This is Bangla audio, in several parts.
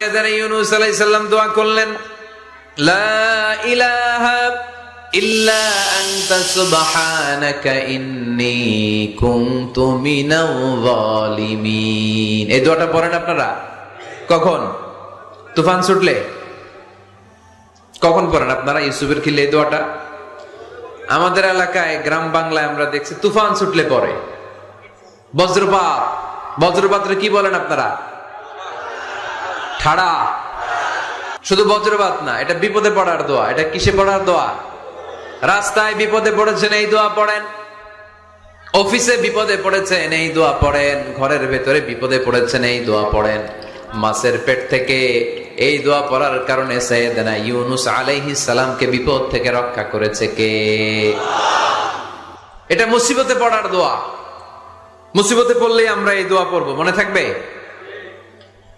ইউনুস আলাইহিস সালাম দোয়া করলেন, লা ইলাহা ইল্লা আনতা সুবহানাকা ইন্নী কুনতু এই দোয়াটা পড়েন আপনারা? কখন? তুফান ছুটলে? কখন পড়েন আপনারা ইউসুফের খিলে এই দোয়াটা? আমাদের এলাকায় গ্রাম বাংলায় আমরা দেখছি তুফান ছুটলে পরে বজ্রপাত। বজ্রপাত্রে কি বলেন আপনারা? ঠাড়া শুধু বজ্রপাত না, এটা বিপদে পড়ার দোয়া। এটা কিসে পড়ার দোয়া? রাস্তায় বিপদে পড়েছেন, এই দোয়া পড়েন। অফিসে বিপদে পড়েছেন, এই দোয়া পড়েন। ঘরের ভেতরে বিপদে পড়েছেন, এই দোয়া পড়েন। মাছের পেট থেকে এই দোয়া পড়ার কারণে সৈয়দনা ইউনুস আলাইহিস সালামকে বিপদ থেকে রক্ষা করেছে কে? এটা মুসিবতে পড়ার দোয়া। মুসিবতে পড়লেই আমরা এই দোয়া পড়ব, মনে থাকবে?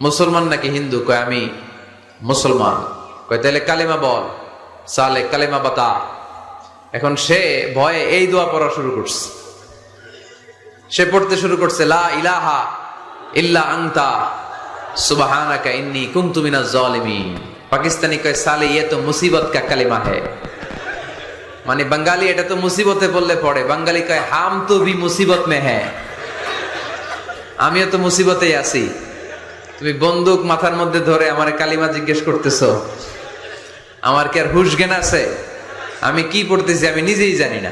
মুসলমান নাকি হিন্দু? কয়, আমি মুসলমান। কয় তাহলে কালেমা বল। সালে কালেমা বাতা। এখন সে ভয়ে এই দোয়া পড়া শুরু করছে। সে পড়তে শুরু করছে, লা ইলাহা ইল্লা আংতা সুবহানাকা ইন্নী কুনতু মিনাজ জালিমিন। পাকিস্তানি কয়, সালে ইয়ে তো মুসিবত কা কালিমা है মানে বাঙালি এটা তো মুসিবতে বললে পড়ে। বাঙালি কয়, হাম তো ভি মুসিবত মে হ্যাঁ আমিও তো মুসিবতেই আছি। তুমি বন্দুক মাথার মধ্যে ধরে আমার কালিমা জিজ্ঞেস করতেছ। আমার কি আর হুশ জ্ঞান আছে? আমি কি পড়তেছি আমি নিজেই জানি না।